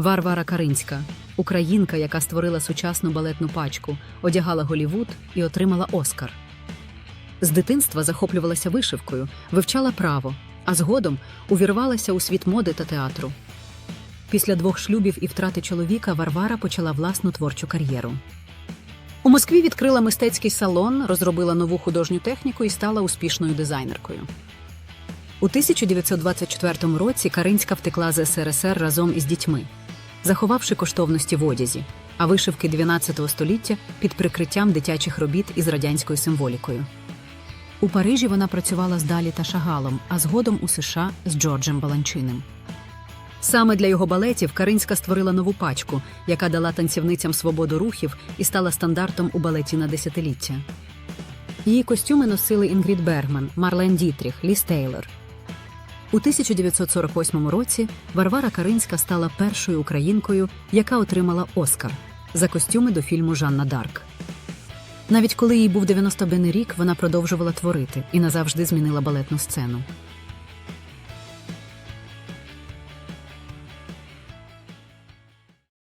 Варвара Каринська, українка, яка створила сучасну балетну пачку, одягала Голівуд і отримала Оскар. З дитинства захоплювалася вишивкою, вивчала право, а згодом увірвалася у світ моди та театру. Після двох шлюбів і втрати чоловіка Варвара почала власну творчу кар'єру. У Москві відкрила мистецький салон, розробила нову художню техніку і стала успішною дизайнеркою. У 1924 році Каринська втекла з СРСР разом із дітьми, заховавши коштовності в одязі, а вишивки 12 століття під прикриттям дитячих робіт із радянською символікою. У Парижі вона працювала з Далі та Шагалом, а згодом у США з Джорджем Баланчиним. Саме для його балетів Каринська створила нову пачку, яка дала танцівницям свободу рухів і стала стандартом у балеті на десятиліття. Її костюми носили Інгрід Бергман, Марлен Дітріх, Ліс Тейлор. У 1948 році Варвара Каринська стала першою українкою, яка отримала Оскар за костюми до фільму Жанна Дарк. Навіть коли їй був 91 рік, вона продовжувала творити і назавжди змінила балетну сцену.